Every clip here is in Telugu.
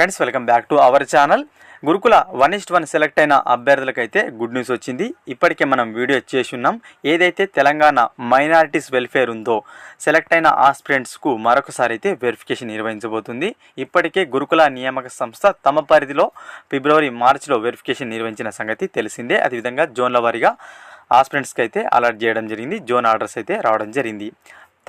Friends welcome back to our channel. Gurukula one ist one select అయిన అభ్యర్థులకైతే గుడ్ న్యూస్ వచ్చింది. ఇప్పటికే మనం వీడియో చేసి ఉన్నాం. ఏదైతే తెలంగాణ మైనారిటీస్ వెల్ఫేర్ ఉందో సెలెక్ట్ అయిన ఆస్పిరెంట్స్కు మరొకసారి అయితే వెరిఫికేషన్ నిర్వహించబోతుంది. ఇప్పటికే గురుకుల నియామక సంస్థ తమ పరిధిలో ఫిబ్రవరి మార్చిలో వెరిఫికేషన్ నిర్వహించిన సంగతి తెలిసిందే. అదేవిధంగా జోన్ల వారీగా ఆస్పిరెంట్స్కి అయితే అలర్ట్ చేయడం జరిగింది. జోన్ ఆర్డర్స్ అయితే రావడం జరిగింది.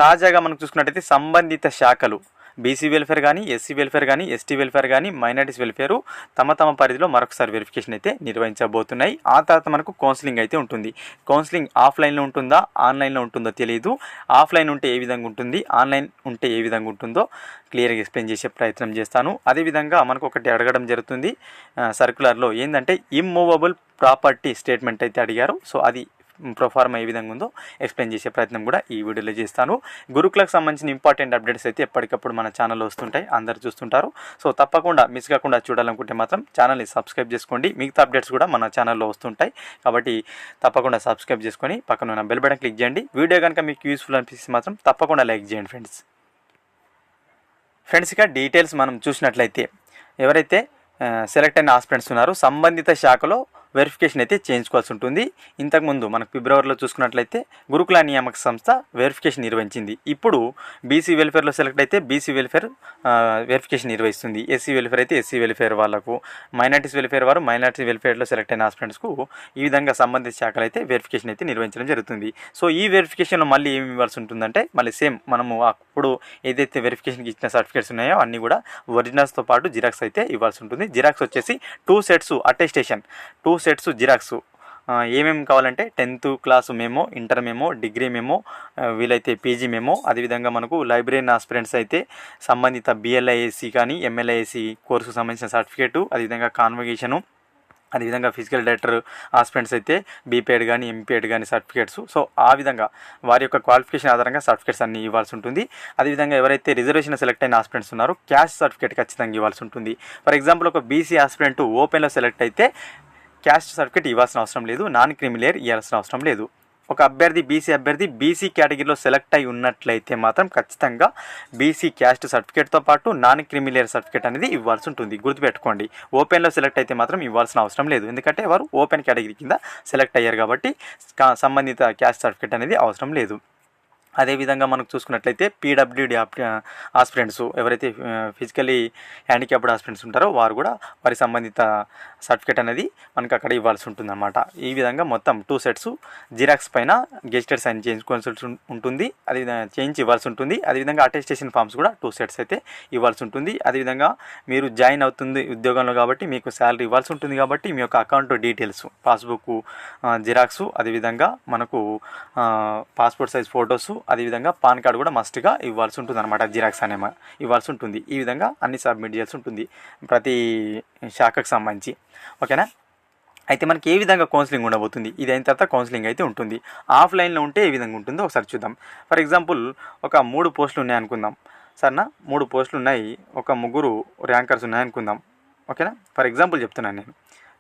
తాజాగా మనం చూసుకున్నట్టయితే సంబంధిత శాఖలు బీసీ వెల్ఫేర్ కానీ ఎస్సీ వెల్ఫేర్ కానీ ఎస్టీ వెల్ఫేర్ కానీ మైనార్టీస్ వెల్ఫేర్ తమ తమ పరిధిలో మరొకసారి వెరిఫికేషన్ అయితే నిర్వహించబోతున్నాయి. ఆ తర్వాత మనకు కౌన్సిలింగ్ అయితే ఉంటుంది. కౌన్సిలింగ్ ఆఫ్లైన్లో ఉంటుందా ఆన్లైన్లో ఉంటుందో తెలియదు ఆఫ్లైన్ ఉంటే ఏ విధంగా ఉంటుంది ఆన్లైన్ ఉంటే ఏ విధంగా ఉంటుందో క్లియర్గా ఎక్స్ప్లెయిన్ చేసే ప్రయత్నం చేస్తాను. అదేవిధంగా మనకు ఒకటి అడగడం జరుగుతుంది. సర్కులర్లో ఏంటంటే ఇమ్మూవబుల్ ప్రాపర్టీ స్టేట్మెంట్ అయితే అడిగారు. సో అది ప్రొఫార్మ్ ఏ విధంగా ఉందో ఎక్స్ప్లెయిన్ చేసే ప్రయత్నం కూడా ఈ వీడియోలో చేస్తాను. గురుకులకు సంబంధించిన ఇంపార్టెంట్ అప్డేట్స్ అయితే ఎప్పటికప్పుడు మన ఛానల్లో వస్తుంటాయి. అందరు చూస్తుంటారు. సో తప్పకుండా మిస్ కాకుండా చూడాలనుకుంటే మాత్రం ఛానల్ని సబ్స్క్రైబ్ చేసుకోండి. మిగతా అప్డేట్స్ కూడా మన ఛానల్లో వస్తుంటాయి. కాబట్టి తప్పకుండా సబ్స్క్రైబ్ చేసుకొని పక్కన ఉన్న బెల్ బటన్ క్లిక్ చేయండి. వీడియో కనుక మీకు యూస్ఫుల్ అనిపిస్తే మాత్రం తప్పకుండా లైక్ చేయండి ఫ్రెండ్స్ ఫ్రెండ్స్ ఇక డీటెయిల్స్ మనం చూసినట్లయితే ఎవరైతే సెలెక్ట్ అయిన ఆస్పిరెంట్స్ ఉన్నారో సంబంధిత శాఖలో వెరిఫికేషన్ అయితే చేయించుకోవాల్సి ఉంటుంది. ఇంతకుముందు మనకు ఫిబ్రవరిలో చూసుకున్నట్లయితే గురుకుల నియామక సంస్థ వెరిఫికేషన్ నిర్వహించింది. ఇప్పుడు బీసీ వెల్ఫేర్లో సెలెక్ట్ అయితే బీసీ వెల్ఫేర్ వెరిఫికేషన్ నిర్వహిస్తుంది. ఎస్సీ వెల్ఫేర్ అయితే ఎస్సీ వెల్ఫేర్ వాళ్ళకు మైనార్టీస్ వెల్ఫేర్ వారు మైనార్టీ వెల్ఫేర్లో సెలెక్ట్ అయిన హాస్పిటల్స్కు ఈ విధంగా సంబంధిత శాఖలు అయితే వెరిఫికేషన్ అయితే నిర్వహించడం జరుగుతుంది. సో ఈ వెరిఫికేషన్లో మళ్ళీ ఏమి ఇవ్వాల్సి ఉంటుందంటే మళ్ళీ సేమ్ మనము అప్పుడు ఏదైతే వెరిఫికేషన్కి ఇచ్చిన సర్టిఫికేట్స్ ఉన్నాయో అన్నీ కూడా ఒరిజినల్స్తో పాటు జిరాక్స్ అయితే ఇవ్వాల్సి ఉంటుంది. జిరాక్స్ వచ్చేసి two sets attestation two sets xerox. ఏమేమి కావాలంటే tenth class memo inter memo degree memo వీలైతే పీజీ మేమో. అదేవిధంగా మనకు లైబ్రరీ ఆస్పిరెంట్స్ అయితే సంబంధిత బిఎల్ఐఏసి కానీ ఎంఎల్ఐఏసి కోర్సుకు సంబంధించిన సర్టిఫికేటు అదేవిధంగా కాన్వకేషను అదేవిధంగా ఫిజికల్ డైరెక్టర్ ఆస్పిరెంట్స్ అయితే బీపీఎడ్ కానీ ఎంపీఎడ్ కానీ సర్టిఫికేట్స్. సో ఆ విధంగా వారి యొక్క క్వాలిఫికేషన్ ఆధారంగా సర్టిఫికేట్స్ అన్ని ఇవ్వాల్సి ఉంటుంది. అదేవిధంగా ఎవరైతే రిజర్వేషన్ సెలెక్ట్ అయిన ఆస్పిరెంట్స్ ఉన్నారో క్యాష్ సర్టిఫికేట్ ఖచ్చితంగా ఇవ్వాల్సి ఉంటుంది. ఫర్ ఎగ్జాంపుల్ ఒక బీసీ ఆస్పిరెంట్ ఓపెన్లో సెలెక్ట్ అయితే క్యాస్ట్ సర్టిఫికేట్ ఇవ్వాల్సిన అవసరం లేదు నాన్ క్రిమిలేయర్ ఇవ్వాల్సిన అవసరం లేదు. ఒక అభ్యర్థి బీసీ అభ్యర్థి బీసీ కేటగిరీలో సెలెక్ట్ అయి ఉన్నట్లయితే మాత్రం ఖచ్చితంగా బీసీ క్యాస్ట్ సర్టిఫికేట్తో పాటు నాన్ క్రిమిలేయర్ సర్టిఫికేట్ అనేది ఇవ్వాల్సి ఉంటుంది. గుర్తుపెట్టుకోండి ఓపెన్లో సెలెక్ట్ అయితే మాత్రం ఇవ్వాల్సిన అవసరం లేదు. ఎందుకంటే వారు ఓపెన్ కేటగిరీ కింద సెలెక్ట్ అయ్యారు కాబట్టి కా- సంబంధిత క్యాస్ట్ సర్టిఫికేట్ అనేది అవసరం లేదు. అదేవిధంగా మనకు చూసుకున్నట్లయితే పీడబ్ల్యూడి ఆస్పిరెంట్స్ ఎవరైతే ఫిజికలీ హ్యాండిక్యాప్డ్ ఆస్పిరెంట్స్ ఉంటారో వారు కూడా వారి సంబంధిత సర్టిఫికేట్ అనేది మనకు అక్కడ ఇవ్వాల్సి ఉంటుందన్నమాట. ఈ విధంగా మొత్తం టూ సెట్స్ జిరాక్స్ పైన గెజిటెడ్ సైన్ చేయించుకోవాల్సి ఉంటుంది. అదేవిధంగా చేయించి ఇవ్వాల్సి ఉంటుంది. అదేవిధంగా అటెస్టేషన్ ఫామ్స్ కూడా టూ సెట్స్ అయితే ఇవ్వాల్సి ఉంటుంది. అదేవిధంగా మీరు జాయిన్ అవుతుంది ఉద్యోగంలో కాబట్టి మీకు శాలరీ ఇవ్వాల్సి ఉంటుంది కాబట్టి మీ యొక్క అకౌంట్ డీటెయిల్స్ పాస్బుక్ జిరాక్స్ అదేవిధంగా మనకు పాస్పోర్ట్ సైజ్ ఫొటోస్ అదేవిధంగా పాన్ కార్డు కూడా మస్ట్గా ఇవ్వాల్సి ఉంటుంది అనమాట జిరాక్స్ అనే ఇవ్వాల్సి ఉంటుంది. ఈ విధంగా అన్ని సబ్మిట్ చేయాల్సి ఉంటుంది. ప్రతి శాఖకు సంబంధించి. ఓకేనా? అయితే మనకి ఏ విధంగా కౌన్సిలింగ్ ఉండబోతుంది? ఇది అయిన తర్వాత కౌన్సిలింగ్ అయితే ఉంటుంది. ఆఫ్లైన్లో ఉంటే ఏ విధంగా ఉంటుందో ఒకసారి చూద్దాం. ఫర్ ఎగ్జాంపుల్ ఒక మూడు పోస్టులు ఉన్నాయి అనుకుందాం సరేనా? మూడు పోస్టులు ఉన్నాయి. ఒక ముగ్గురు ర్యాంకర్స్ ఉన్నాయి అనుకుందాం ఓకేనా? ఫర్ ఎగ్జాంపుల్ చెప్తున్నాను నేను.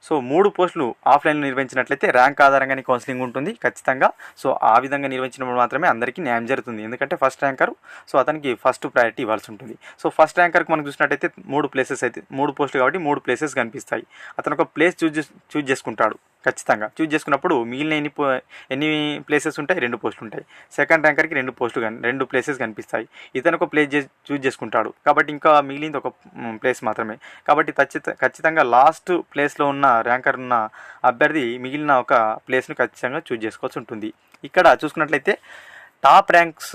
సో మూడు పోస్టులు ఆఫ్లైన్లో నిర్వహించినట్లయితే ర్యాంక్ ఆధారంగానే కౌన్సిలింగ్ ఉంటుంది ఖచ్చితంగా. సో ఆ విధంగా నిర్వహించినప్పుడు మాత్రమే అందరికీ న్యాయం జరుగుతుంది. ఎందుకంటే ఫస్ట్ ర్యాంకర్ సో అతనికి ఫస్ట్ ప్రయారిటీ ఇవ్వాల్సి ఉంటుంది. సో ఫస్ట్ ర్యాంకర్కి మనం చూసినట్టయితే మూడు ప్లేసెస్ అయితే మూడు పోస్టులు కాబట్టి మూడు ప్లేసెస్ కనిపిస్తాయి. అతను ఒక ప్లేస్ చూజ్ చూజ్ చేసుకుంటాడు. ఖచ్చితంగా. చూజ్ చేసుకున్నప్పుడు మిగిలిన ఎన్ని పో ఎన్ని ప్లేసెస్ ఉంటాయి? రెండు పోస్టులు ఉంటాయి. సెకండ్ ర్యాంకర్కి రెండు పోస్టులు కానీ రెండు ప్లేసెస్ కనిపిస్తాయి. ఇతను ఒక ప్లేస్ చూజ్ చేసుకుంటాడు. కాబట్టి ఇంకా మిగిలింది ఒక ప్లేస్ మాత్రమే. కాబట్టి ఖచ్చిత ఖచ్చితంగా లాస్ట్ ప్లేస్లో ఉన్న ర్యాంకర్ ఉన్న అభ్యర్థి మిగిలిన ఒక ప్లేస్ను ఖచ్చితంగా చూజ్ చేసుకోవాల్సి ఉంటుంది. ఇక్కడ చూసుకున్నట్లయితే టాప్ ర్యాంక్స్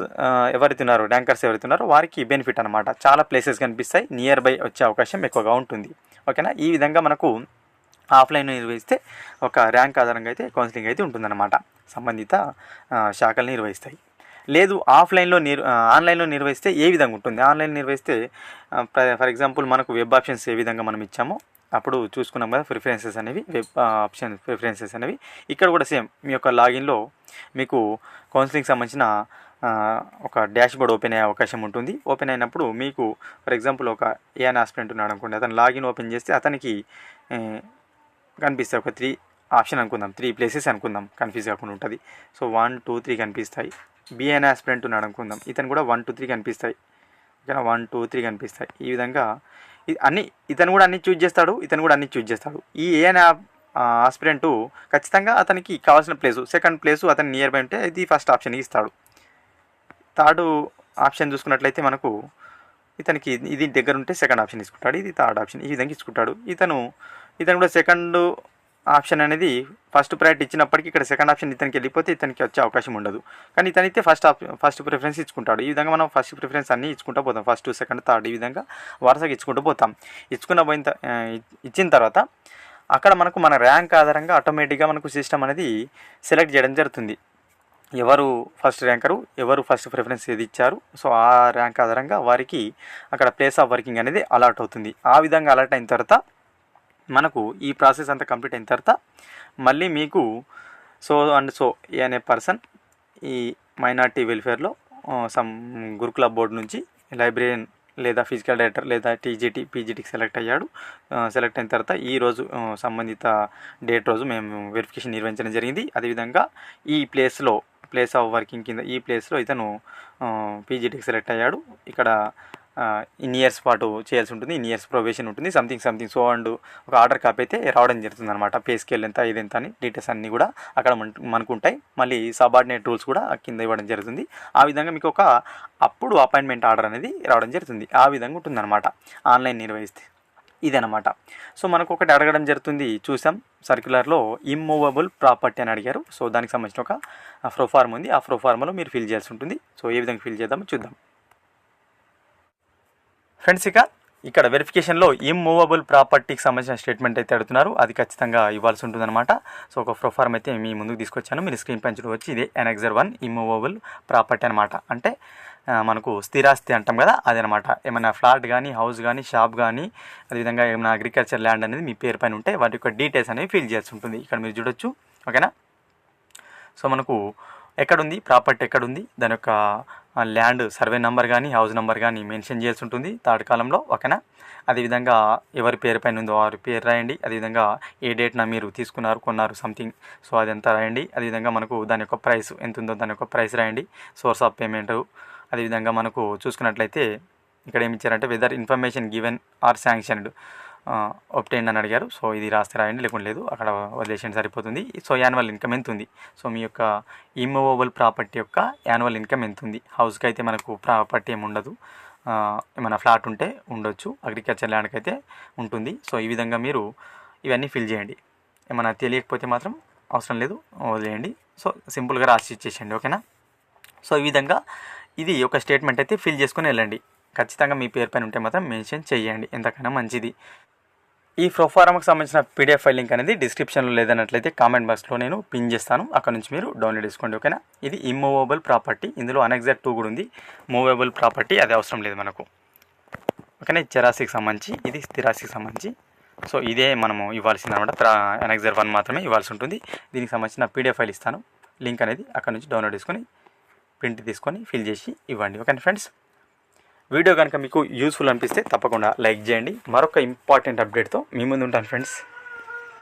ఎవరైతే ఉన్నారో ర్యాంకర్స్ ఎవరైతే ఉన్నారో వారికి బెనిఫిట్ అనమాట చాలా ప్లేసెస్ కనిపిస్తాయి. నియర్ బై వచ్చే అవకాశం ఎక్కువగా ఉంటుంది. ఓకేనా? ఈ విధంగా మనకు ఆఫ్లైన్ నిర్వహిస్తే ఒక ర్యాంక్ ఆధారంగా అయితే కౌన్సిలింగ్ అయితే ఉంటుందన్నమాట. సంబంధిత శాఖలు నిర్వహిస్తాయి. లేదు ఆఫ్లైన్లో నిర్ ఆన్లైన్లో నిర్వహిస్తే ఏ విధంగా ఉంటుంది? ఆన్లైన్ నిర్వహిస్తే ఫ- ఫర్ ఎగ్జాంపుల్ మనకు వెబ్ ఆప్షన్స్ ఏ విధంగా మనం ఇచ్చామో అప్పుడు చూసుకున్నాం కదా ప్రిఫరెన్సెస్ అనేవి వెబ్ ఆప్షన్ ప్రిఫరెన్సెస్ అనేవి. ఇక్కడ కూడా సేమ్ మీ యొక్క లాగిన్లో మీకు కౌన్సిలింగ్ సంబంధించిన ఒక డాష్ బోర్డ్ ఓపెన్ అయ్యే అవకాశం ఉంటుంది. ఓపెన్ అయినప్పుడు మీకు ఫర్ ఎగ్జాంపుల్ ఒక ఏఎన్ ఆస్పిరెంట్ ఉన్నాడు అనుకోండి అతను లాగిన్ ఓపెన్ చేస్తే అతనికి కనిపిస్తాయి. ఒక త్రీ ఆప్షన్ అనుకుందాం. త్రీ ప్లేసెస్ అనుకుందాం. కన్ఫ్యూజ్ కాకుండా ఉంటుంది. సో వన్ టూ త్రీ కనిపిస్తాయి. బిఎన్ ఆస్పిరెంట్ ఉన్నాడు అనుకుందాం. ఇతను కూడా వన్ టూ త్రీ కనిపిస్తాయి. ఓకేనా? వన్ టూ త్రీ కనిపిస్తాయి. ఈ విధంగా అన్ని ఇతను కూడా అన్ని చూజ్ చేస్తాడు. ఇతను కూడా అన్ని చూజ్ చేస్తాడు. ఈ ఏఎన్ ఆస్పిరెంటు ఖచ్చితంగా అతనికి కావాల్సిన ప్లేసు సెకండ్ ప్లేసు అతని నియర్ బై ఉంటే ఇది ఫస్ట్ ఆప్షన్ ఇస్తాడు. థర్డ్ ఆప్షన్ చూసుకున్నట్లయితే మనకు ఇతనికి ఇది దగ్గర ఉంటే సెకండ్ ఆప్షన్ తీసుకుంటాడు. ఇది థర్డ్ ఆప్షన్ ఈ విధంగా ఇచ్చుకుంటాడు ఇతను ఇతను కూడా సెకండ్ ఆప్షన్ అనేది ఫస్ట్ ప్రయారిటీ ఇచ్చినప్పటికీ ఇక్కడ సెకండ్ ఆప్షన్ ఇతనికి వెళ్ళిపోతే ఇతనికి వచ్చే అవకాశం ఉండదు. కానీ ఇతనైతే ఫస్ట్ ఫస్ట్ ప్రిఫరెన్స్ ఇచ్చుకుంటాడు. ఈ విధంగా మనం ఫస్ట్ ప్రిఫరెన్స్ అన్నీ ఇచ్చుకుంటూ పోతాం. ఫస్ట్ సెకండ్ థర్డ్ ఈ విధంగా వరుసగా ఇచ్చుకుంటూ పోతాం. ఇచ్చుకున్న పోయిన ఇచ్చిన తర్వాత అక్కడ మనకు మన ర్యాంక్ ఆధారంగా ఆటోమేటిక్గా మనకు సిస్టమ్ అనేది సెలెక్ట్ చేయడం జరుగుతుంది. ఎవరు ఫస్ట్ ర్యాంకరు ఎవరు ఫస్ట్ ప్రిఫరెన్స్ ఏది ఇచ్చారు? సో ఆ ర్యాంక్ ఆధారంగా వారికి అక్కడ ప్లేస్ ఆఫ్ వర్కింగ్ అనేది అలాట్ అవుతుంది. ఆ విధంగా అలర్ట్ అయిన తర్వాత మనకు ఈ ప్రాసెస్ అంతా కంప్లీట్ అయిన తర్వాత మళ్ళీ మీకు సో అండ్ సో ఏ అనే పర్సన్ ఈ మైనార్టీ వెల్ఫేర్లో సమ్ గురుకుల బోర్డు నుంచి లైబ్రేరియన్ లేదా ఫిజికల్ డైరెక్టర్ లేదా టీజీటీ పీజీటీకి సెలెక్ట్ అయ్యాడు. సెలెక్ట్ అయిన తర్వాత ఈ రోజు సంబంధిత డేట్ రోజు మేము వెరిఫికేషన్ నిర్వహించడం జరిగింది. అదేవిధంగా ఈ ప్లేస్లో ప్లేస్ ఆఫ్ వర్కింగ్ కింద ఈ ప్లేస్లో ఇతను పీజీటీకి సెలెక్ట్ అయ్యాడు. ఇక్కడ ఇన్ ఇయర్స్ పాటు చేయాల్సి ఉంటుంది ఇన్ ఇయర్స్ ప్రొవేషన్ ఉంటుంది సంథింగ్ సంథింగ్ సో అండ్ ఒక ఆర్డర్ కాపీ అయితే రావడం జరుగుతుంది అనమాట పే స్కేల్ ఎంత ఇది ఎంత అని డీటెయిల్స్ అన్నీ కూడా అక్కడ మన- మనకు ఉంటాయి. మళ్ళీ సబార్డినేట్ రూల్స్ కూడా కింద ఇవ్వడం జరుగుతుంది. ఆ విధంగా మీకు ఒక అప్పుడు అపాయింట్మెంట్ ఆర్డర్ అనేది రావడం జరుగుతుంది. ఆ విధంగా ఉంటుంది అనమాట ఆన్లైన్ నిర్వహిస్తే. ఇదనమాట సో మనకు ఒకటి అడగడం జరుగుతుంది. చూసాం సర్క్యులర్లో ఇమ్మూవబుల్ ప్రాపర్టీ అని అడిగారు. సో దానికి సంబంధించిన ఒక ఫ్రోఫార్మ్ ఉంది. ఆ ఫ్రోఫార్మ్లో మీరు ఫిల్ చేయాల్సి ఉంటుంది. సో ఏ విధంగా ఫిల్ చేద్దామో చూద్దాం. ఫ్రెండ్స్ ఇక ఇక్కడ వెరిఫికేషన్లో ఇమ్మూవబుల్ ప్రాపర్టీకి సంబంధించిన స్టేట్మెంట్ అయితే అడుగుతున్నారు. అది ఖచ్చితంగా ఇవ్వాల్సి ఉంటుందన్నమాట. సో ఒక ప్రొఫార్మ్ అయితే మీ ముందుకు తీసుకొచ్చాను. మీరు స్క్రీన్ పైన చూడవచ్చు. ఇదే ఎనెక్జర్ వన్ ఇమ్మూవబుల్ ప్రాపర్టీ అనమాట అంటే మనకు స్థిరాస్తి అంటాం కదా అదనమాట ఏమైనా ఫ్లాట్ కానీ హౌస్ కానీ షాప్ కానీ అదేవిధంగా ఏమైనా అగ్రికల్చర్ ల్యాండ్ అనేది మీ పేరు పైన ఉంటే వాటి యొక్క డీటెయిల్స్ అనేవి ఫిల్ చేయాల్సి ఉంటుంది. ఇక్కడ మీరు చూడొచ్చు. ఓకేనా? సో మనకు ఎక్కడుంది? ప్రాపర్టీ ఎక్కడుంది? దాని యొక్క ల్యాండ్ సర్వే నెంబర్ కానీ హౌస్ నెంబర్ కానీ మెన్షన్ చేయాల్సి ఉంటుంది థర్డ్ కాలంలో ఓకేనా? అదేవిధంగా ఎవరి పేరు పైన ఉందో వారి పేరు రాయండి. అదేవిధంగా ఏ డేట్న మీరు తీసుకున్నారు కొన్నారు సంథింగ్ సో అదంతా రాయండి. అదేవిధంగా మనకు దాని యొక్క ప్రైస్ ఎంత ఉందో దాని యొక్క ప్రైస్ రాయండి. Source of payment. అదేవిధంగా మనకు చూసుకున్నట్లయితే ఇక్కడ ఏమి ఇచ్చారంటే whether information given or sanctioned obtain అని అడిగారు. సో ఇది రాస్తే రాయండి లేకుండా లేదు అక్కడ వదిలేసేయండి సరిపోతుంది. సో యాన్యువల్ ఇన్కమ్ ఎంత ఉంది సో మీ యొక్క ఇమ్మూవబుల్ ప్రాపర్టీ యొక్క యాన్యువల్ ఇన్కమ్ ఎంత ఉంది హౌస్కి అయితే మనకు ప్రాపర్టీ ఏమి ఉండదు. ఏమైనా ఫ్లాట్ ఉంటే ఉండొచ్చు. అగ్రికల్చర్ ల్యాండ్కి అయితే ఉంటుంది. సో ఈ విధంగా మీరు ఇవన్నీ ఫిల్ చేయండి. ఏమైనా తెలియకపోతే మాత్రం అవసరం లేదు వదిలేయండి. సో సింపుల్గా రాసి ఇచ్చేసేయండి ఓకేనా? సో ఈ విధంగా ఇది ఒక స్టేట్మెంట్ అయితే ఫిల్ చేసుకుని వెళ్ళండి. ఖచ్చితంగా మీ పేరు పైన ఉంటే మాత్రం మెన్షన్ చేయండి. ఎంతకైనా మంచిది. ఈ ప్రోఫారంకి సంబంధించిన పీడిఎఫ్ ఫైల్ లింక్ అనేది డిస్క్రిప్షన్లో లేదన్నట్లయితే కామెంట్ బాక్స్లో నేను పిన్ చేస్తాను. అక్కడ నుంచి మీరు డౌన్లోడ్ చేసుకోండి ఓకేనా ఇది ఇమ్మూవబుల్ ప్రాపర్టీ ఇందులో అనెగ్జాక్ట్ టూ కూడా ఉంది. మూవబుల్ ప్రాపర్టీ అది అవసరం లేదు మనకు. ఓకేనా ఇది చెరాసికి సంబంధించి ఇది స్థిరాసికి సంబంధించి. సో ఇదే మనము ఇవ్వాల్సింది అనమాట అనెగ్జర్ వన్ మాత్రమే ఇవ్వాల్సి ఉంటుంది. దీనికి సంబంధించిన పీడిఎఫ్ ఫైల్ ఇస్తాను. లింక్ అనేది అక్కడ నుంచి డౌన్లోడ్ చేసుకొని ప్రింట్ తీసుకొని ఫిల్ చేసి ఇవ్వండి. ఓకే ఫ్రెండ్స్ వీడియో కనుక మీకు యూస్ఫుల్ అనిపిస్తే తప్పకుండా లైక్ చేయండి. మరొక ఇంపార్టెంట్ అప్డేట్తో మీ ముందు ఉంటాను ఫ్రెండ్స్